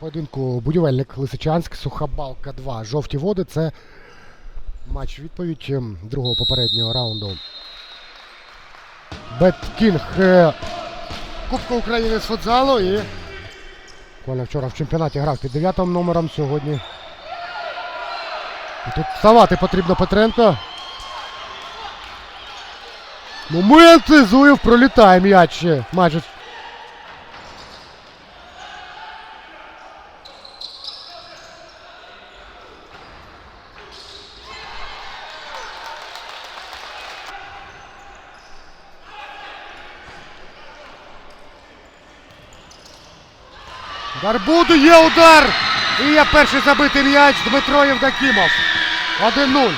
Поєдинку будівельник Лисичанськ, суха балка 2. Жовті води. Це матч відповідь ем, другого попереднього раунду. Беткінг е, Кубка України з футзалу і Коля вчора в чемпіонаті грав під 9 номером сьогодні. Тут вставати потрібно Петренко. Моменти Зуєв пролітає м'яч майже. Гарбуду є удар! І є перший забитий м'яч Дмитро Євдокімов. 1-0.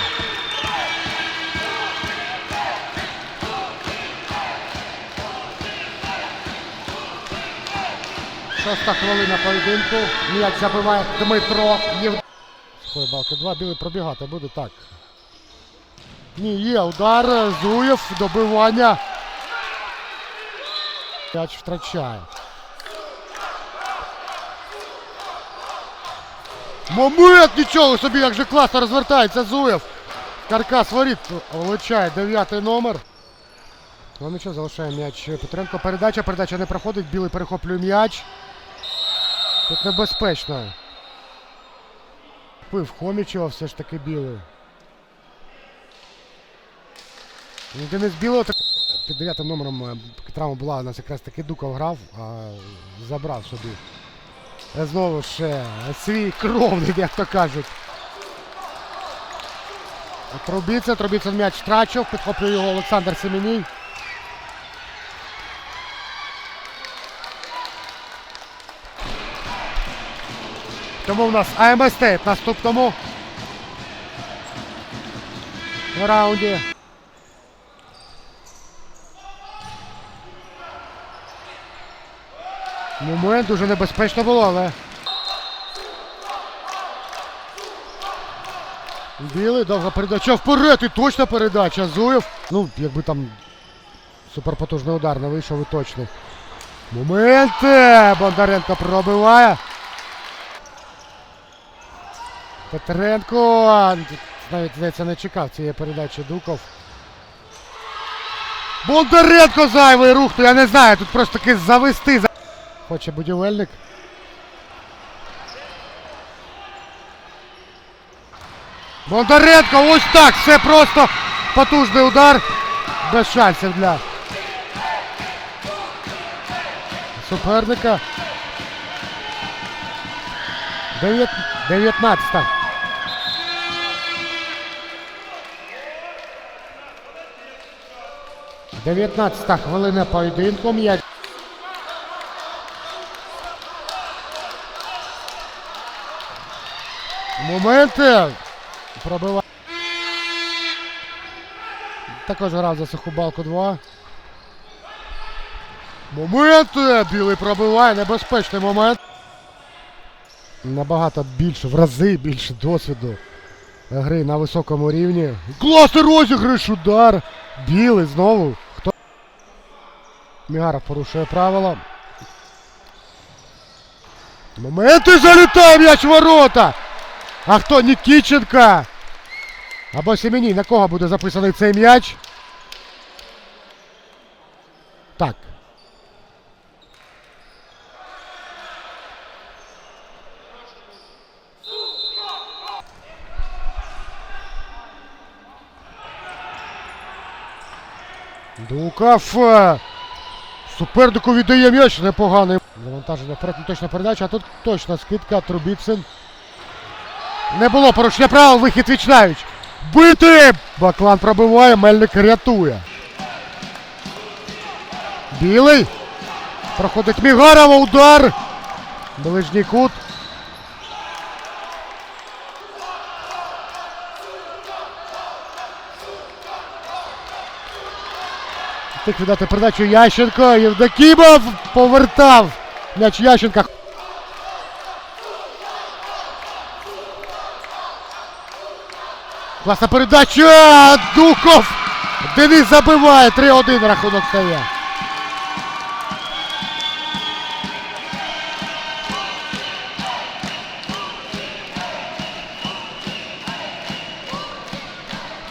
Шоста хвилина поєдинку. М'яч забиває Дмитро Єв... Сухої балки 2. Білий пробігати буде так. Ні, є удар. Зуєв. Добивання. М'яч втрачає. Момент нічого собі, як же класно розвертається Зуєв. Каркас воріт влучає дев'ятий номер. Ну нічого, залишає м'яч Петренко. Передача, передача не проходить. Білий перехоплює м'яч. Тут небезпечно. Пив Хомічева все ж таки білий. Ну, Денис Білого так... під дев'ятим номером е, травма була, у нас якраз таки Дуков грав, а забрав собі. Знову ж свій кровний, як то кажуть. Трубіця, Трубіця м'яч втрачав, підхоплює його Олександр Семеній. Тому в нас АМС Стейт в наступному раунді. Момент дуже небезпечно було, але. Білий, довга передача вперед і точна передача. Зуєв. Ну, якби там суперпотужний удар не вийшов і точний. Момент! Бондаренко пробиває. Петренко. Навіть здається, не чекав цієї передачі Дуков. Бондаренко зайвий рух, то я не знаю, тут просто таки завести. Хоче будівельник. Бондаренко, ось так, все просто потужний удар. Без шансів для суперника. Дев'ят- 19. Дев'ятнадцята хвилина поєдинку. М'яч Моменти. Пробиває. Також грав за суху балку 2. Моменти! Білий пробиває. Небезпечний момент. Набагато більше, в рази більше досвіду гри на високому рівні. Класний розіграш, удар! Білий знову. Хто? Мігаров порушує правила. Моменти залітає м'яч ворота! А хто Нікіченка? Або Семеній, на кого буде записаний цей м'яч? Так. Дуков. е, Супернику віддає м'яч непоганий. Завантаження вперед, не точна передача, а тут точна скидка Трубіцин. Не було порушення правил, вихід Вічнавіч. Бити! Баклан пробиває, Мельник рятує. Білий. Проходить Мігарова, удар. Ближній кут. Тих віддати передачу Ященко. Євдокімов повертав. М'яч Ященка. Класна передача! Дуков! Денис забиває. 3-1 рахунок стає.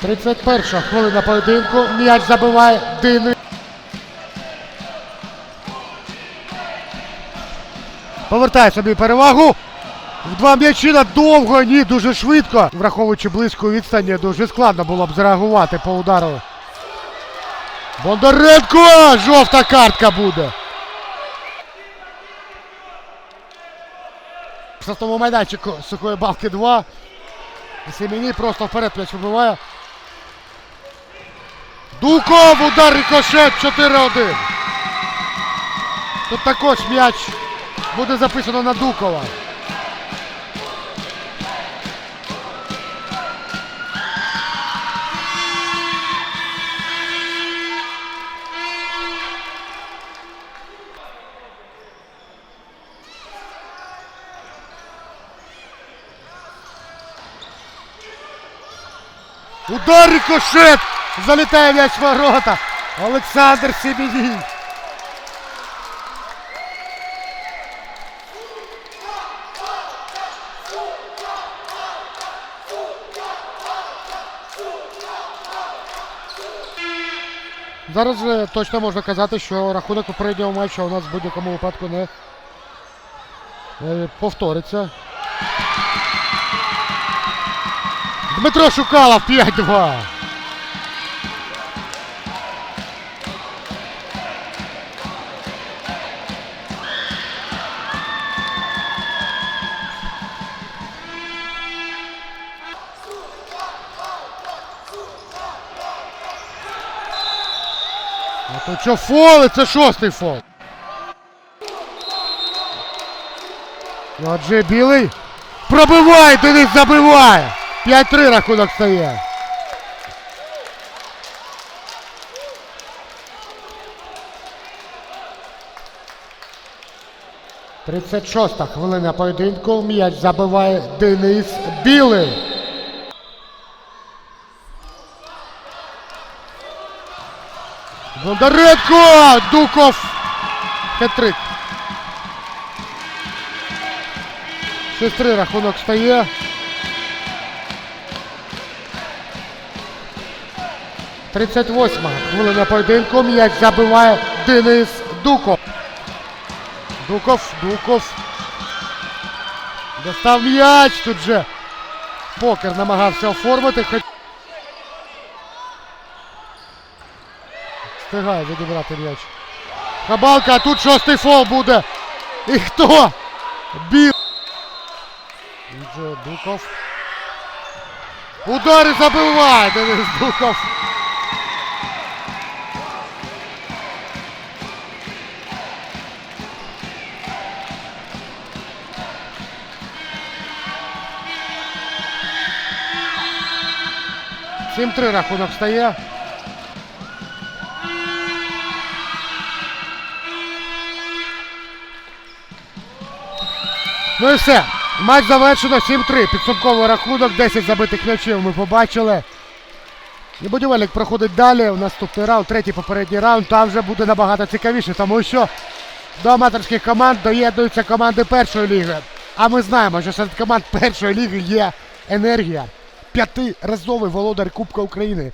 Тридцять перша хвилина поєдинку. М'яч забиває Дини. Повертає собі перевагу. Два м'ячі надовго, ні, дуже швидко. Враховуючи близьку відстані, дуже складно було б зреагувати по удару. Бондаренко! Жовта картка буде. В штрафному майданчику сухої балки 2. Семені просто вперед м'яч вибиває. Дуков! Удар рикошет 4-1. Тут також м'яч буде записано на Дукова. Удар рикошет! Залітає м'яч ворота. Олександр Семеній. Зараз точно можна казати, що рахунок попереднього матчу у нас в будь-якому випадку не е, повториться. Дмитро Шукалов 5-2. А то що фоли? Це шостий фол. Ну, Отже, білий. Пробивай, Денис забиває. 5-3 рахунок стає. Тридцять шоста хвилина поєдинку. М'яч забиває Денис Білий. Бондаренко! Дуков! Хет-трик. 6-3 рахунок стає. Тридцять восьма хвилина поєдинку. М'яч забиває Денис Дуков. Дуков, Дуков. Достав м'яч тут же. Покер намагався оформити. Хоч... Встигає відібрати м'яч. Кабалка, а тут шостий фол буде. І хто? Біл. Дуков. Удари забиває Денис Дуков. Сім-три рахунок стає. Ну і все. Матч завершено 7-3. Підсумковий рахунок, 10 забитих м'ячів ми побачили. І будівельник проходить далі. У наступний раунд, третій попередній раунд. Там вже буде набагато цікавіше, тому що до аматорських команд доєднуються команди першої ліги. А ми знаємо, що серед команд першої ліги є енергія. П'ятиразовий володар Кубка України.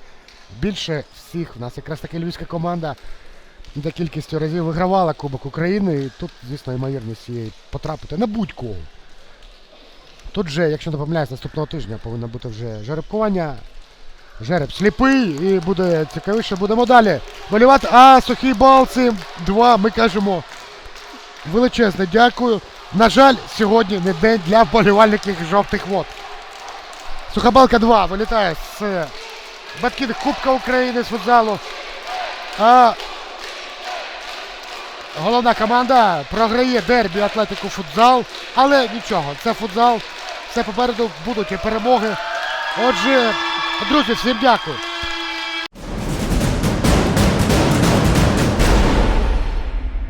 Більше всіх в нас якраз таки львівська команда за кількістю разів вигравала Кубок України. І тут, звісно, ймовірність є потрапити на будь-кого. Тут же, якщо не помиляюсь, наступного тижня повинно бути вже жеребкування. Жереб сліпий і буде цікавіше, будемо далі. Болівати. А сухій балці 2. Ми кажемо величезне дякую. На жаль, сьогодні не день для вболівальників жовтих вод. Сухобалка 2 вилітає з батьків Кубка України з футзалу. А головна команда програє дербі Атлетику футзал. Але нічого, це футзал. Все попереду будуть і перемоги. Отже, друзі, всім дякую.